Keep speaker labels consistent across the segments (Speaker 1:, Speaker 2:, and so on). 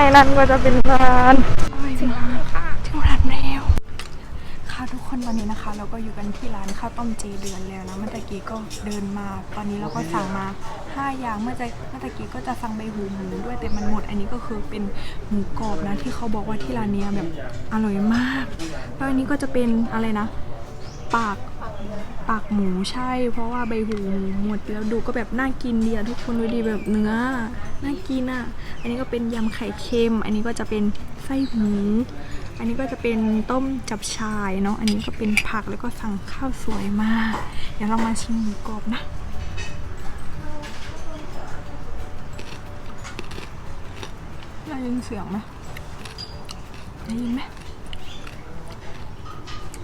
Speaker 1: ในนั้นก็จะเป็นร้านถึงร้านค่ะถึงร้านแล้วค่ะทุกคนตอนนี้นะคะ เราก็อยู่กันที่ร้านข้าวต้มเจเดือนแล้วนะเมื่อกี้ก็เดินมา ตอนนี้เราก็สั่งมาห้าอย่างเมื่อจะเมื่อกี้ก็จะสั่งใบหูหมูด้วยแต่มันหมด อันนี้ก็คือเป็นหมูกรอบนะที่เขาบอกว่าที่ร้านเนี้ยแบบอร่อยมากแล้วอันนี้ก็จะเป็นอะไรนะ ปาก ปากหมูใช่ เพราะว่าใบหูหมูหมดแล้วดูก็แบบน่ากินดีอะทุกคนดูดีแบบเนื้อน่ากินอะอันนี้ก็เป็นยำไข่เค็ม อันนี้ก็จะเป็นไส้หมู อันนี้ก็จะเป็นต้มจับชายเนาะอันนี้ก็เป็นผักแล้วก็สั่งข้าวสวยมากเดี๋ยวเรามาชิมหมูกรอบนะได้ยินเสียงไหมได้ยินไหม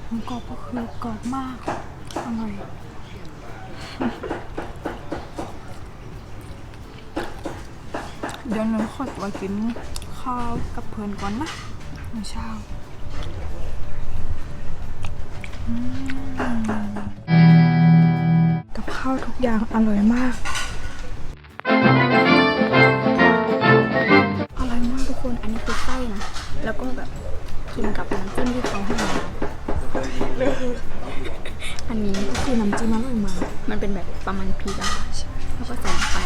Speaker 1: หมูกรอบก็คือกรอบมาก อร่อยเดี๋ยวหนูขอตัวกินข้าวกับเพื่อนก่อนนะมื้อเช้ากับข้าวทุกอย่างอร่อยมาก ป็นแบบประมาณพริกอะค่ะแล้วก็ใส่ลงไป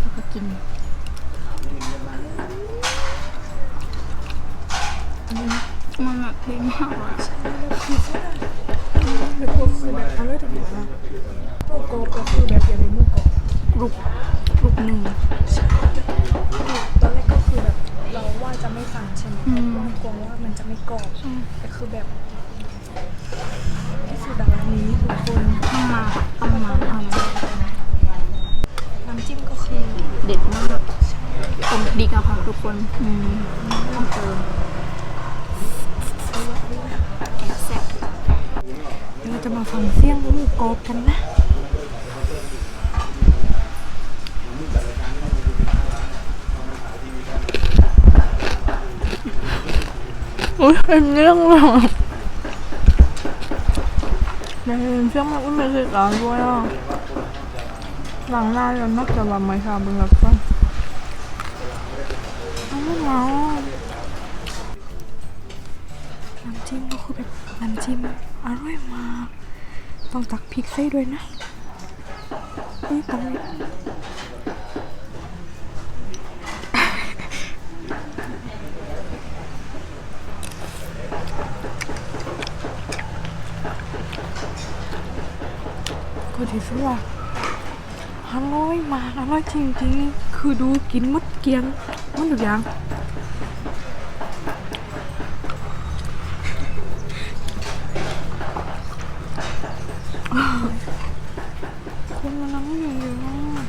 Speaker 1: แล้วก็กินมันแบบเผ็ดมากอะแล้วก็คือแบบอร่อยทุกอย่างอะหมูกรอบก็คือแบบอย่างในหมูกรอบกรุบกรุบหนึ่งตอนแรกก็คือแบบเราว่าจะไม่สั่งใช่ไหมเพราะว่ากลัวว่ามันจะไม่กรอบแต่คือแบบที่สุดร้านนี้ทุกคนต้องมา ต้องมาเอามาน้ำจิ้มก็คือเด็ดมากตรงดีกับค่ะทุกคนอืมต้องเติมเราจะมาฟังเสียงหมูกรอบกันนะอุ้ยเป็นเรื่อง แบบในเชื่อมันก็ไม่ใช่ร้านด้วยอะหลังหน้าเรานักจะว่าไม่ค่ะเงหลักฟังอ้าวเมาน้ำจิ้มก็คือแบบน้ำจิ้มอร่อยมาก ต้องตักพริกใส่ด้วยนะอุ้ยตาย ก็ที่สุดว่าอร่อยมากอร่อยจริงๆ คือดูกินมดเกียงมันทุกอย่าง คนมันนั่งอยู่เยอะมาก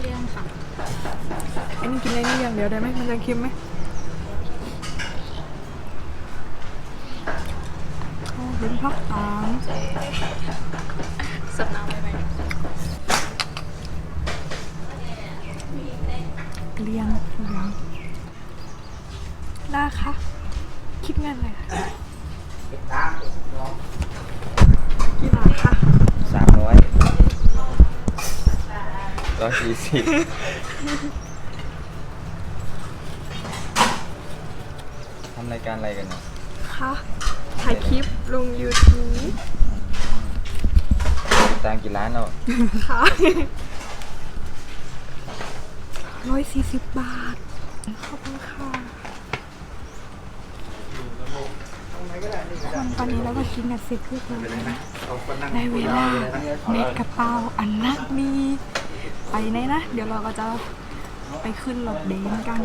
Speaker 1: เรียงค่ะอันนี้กินอะไรนี่อย่างเดียวได้ไหมมันจะเค็มไหมเป็นพักตาม
Speaker 2: สดน้ำไปไหม
Speaker 1: เรียงเรียงได้ค่ะคิดเงินเลยค่ะกี่บาทคะ
Speaker 3: สามร้อยร้อยสี่สิบทำรายการอะไรกันเนี่ย
Speaker 1: คะถ่ายคลิปลง YouTube
Speaker 3: ตามกี่ร้านแล้ว
Speaker 1: ค่ะร้อยสี่สิบบาท ขอบคุณค่ะคนตอนนี้เราก็กินกันเสร็จเรียบร้อยแล้วนะได้เวลาเน็ตกระเป๋าอันนักมีไปไหนนะ เดี๋ยวเราก็จะไปขึ้นรถเบนซ์กัน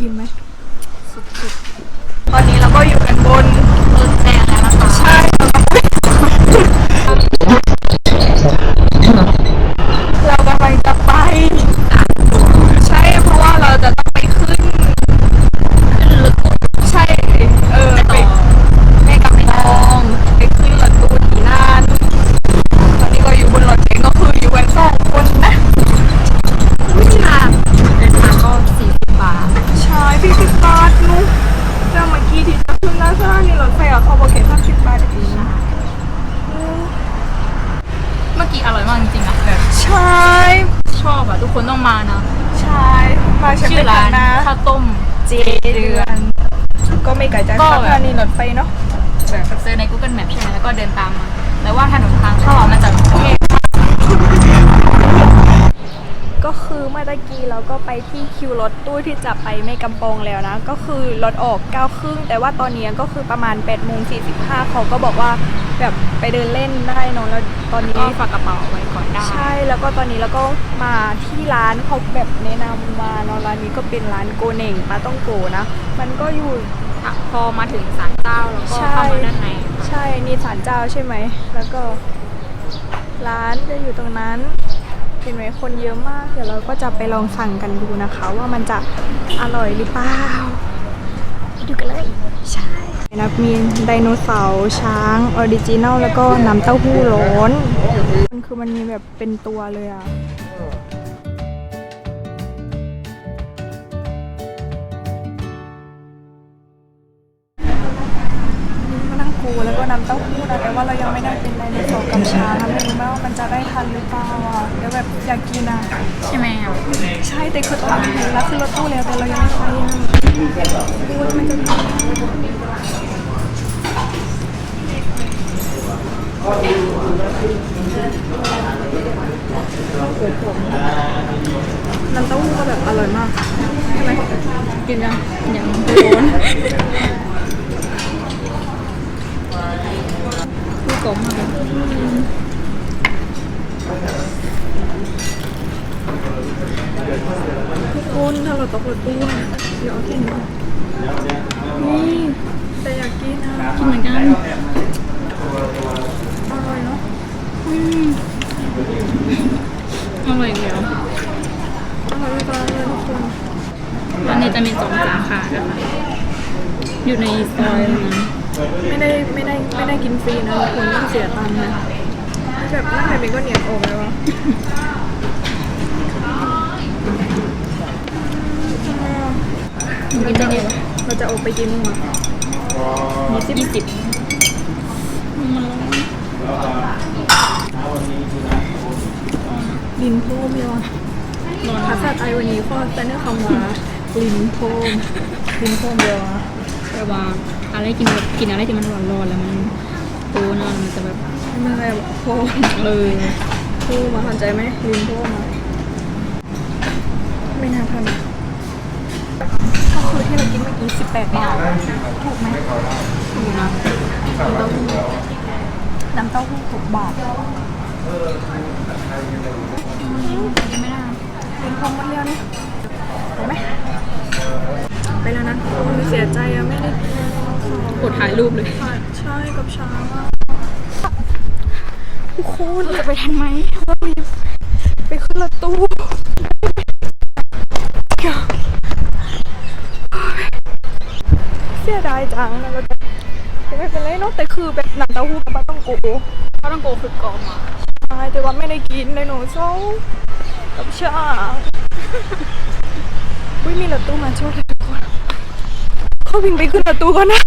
Speaker 1: อิ่มไหม ฉัชื่อร้านนะข้าวต้มเจเดือน ก็ไม่ไกลจาก
Speaker 2: ก็
Speaker 1: สถานีรถไฟเนาะ
Speaker 2: แบบเซอร์ใน Google Map ใช่ไหมแล้วก็เดินตามมา แล้วว่าถนนทางเข้าอะมันจะแยก
Speaker 1: ก็คือเมื่อตะกี้เราก็ไปที่คิวรถตู้ที่จะไปแม่กำปองแล้วนะ ก็คือรถออก9ก้าครึ่งแต่ว่าตอนนี้ก็คือประมาณ8ปดโมงสีเขาก็บอกว่าแบบไปเดินเล่นได้เนอะแล้วตอนนี้
Speaker 2: ก็ฝากกระเป๋าไว้ก่อนได้
Speaker 1: ใช่แล้วก็ตอนนี้เราก็มาที่ร้านเขาแบบแนะนำมาเนาะร้านนี้ก็เป็นร้านโกเน่งปลาต้องโกนะ มันก็อยู่
Speaker 2: อะพอมาถึงศาลเจ้าแล้วก็
Speaker 1: ใช่
Speaker 2: เข้ามาด้านในค่ะ
Speaker 1: ใช่นี่ศาลเจ้าใช่ไหมแล้วก็ ร้านจะอยู่ตรงนั้น เห็นไหมคนเยอะมาก เดี๋ยวเราก็จะไปลองสั่งกันดูนะคะ ว่ามันจะอร่อยหรือเปล่าไปดูกันเลย ใช่นะมีไดโนเสาร์ช้างออริจินัลแล้วก็น้ำเต้าหู้ร้อนมันคือมันมีแบบเป็นตัวเลยอะมานั่งกูแล้วก็น้ำเต้าหู้นะแต่ว่าเรายังไม่ได้เป็น ไดโนเสาร์กับช้างอะไม่รู้ว่ามันจะได้ทันหรือเปล่าอะเดี๋ยวแบบอยากกินอะ
Speaker 2: ใช่ไหมอะ
Speaker 1: ใช่แต่คือตอนนี้เห็นแล้วคือรถตู้แล้วแต่เรายังไม่ไปอะพูดมันจะทันน้ำเต้าหู้ก็แบบอร่อยมากใช่ไหม
Speaker 2: กินยังยัง
Speaker 1: ร้อน
Speaker 2: คือ กลม
Speaker 1: อะคุณถ้าเราตกรถตู้เดี๋ยวเอาแค่นี้แต่อยากกินอะ
Speaker 2: กินเหมือนกัน
Speaker 1: อร่อยเนาะ
Speaker 2: อืมอร่อยเดียว
Speaker 1: อร่อยมากเลยทุกคน
Speaker 2: ร้านนี้จะมีสองสาขานะคะอยู่ในซอยนั้น
Speaker 1: ไม่ได้ไม่ได้ไม่ได้กินฟรีนะทุกคนต้องเสียตังค์นะแบบนั่งแบบนี้ก็เหนียวออกเลยวะ
Speaker 2: กินได้ไงวะ
Speaker 1: เราจะออกไปกินมั้งอะ
Speaker 2: ยี่สิบยี่สิบมันร้อน
Speaker 1: ลินโพมเลยวะ
Speaker 2: ร้อน
Speaker 1: ภาษาไทยวันนี้ก็จะเนื้อคำว่าลินโพมลินโพมเลยวะ
Speaker 2: แต่ว่า อะไรกินแบบกินอะไรที่มันร้อนๆแล้วมันโตเนอะมันจะแบบ
Speaker 1: มันอะไรแบบโพม
Speaker 2: เออ
Speaker 1: โพมมาสนใจไหมลินโพมอะไม่น่าทันอะก็คือที่เรากินเมื่อกี้18บาทถูกไหม
Speaker 2: ถูกนะ
Speaker 1: น้ำเต้าหู้หกบาท
Speaker 2: กินไม่ได้
Speaker 1: เป็นพรมหมดแล้วนี่ไปไหมไปแล้วนะโอ้ยเสียใจอะไม่ได้
Speaker 2: กดถ่ายรูปเลย
Speaker 1: ถ่ายใช่กับช้างอะทุกคน
Speaker 2: จะไปทันไหม
Speaker 1: ไปขึ้นรถตู้เสียดายจังนะเราจะไม่เป็นไรเนาะแต่คือแบบน้ำเต้าหู้กับปลาต้องโก
Speaker 2: เขาต้องโกคือกรอบอะ
Speaker 1: ใช่แต่ว่าไม่ได้กินไดโนเสาร์กับช้างอุ้ยมีรถตู้มาช่วยทุกคนเขาวิ่งไปขึ้นรถตู้ก่อนนะ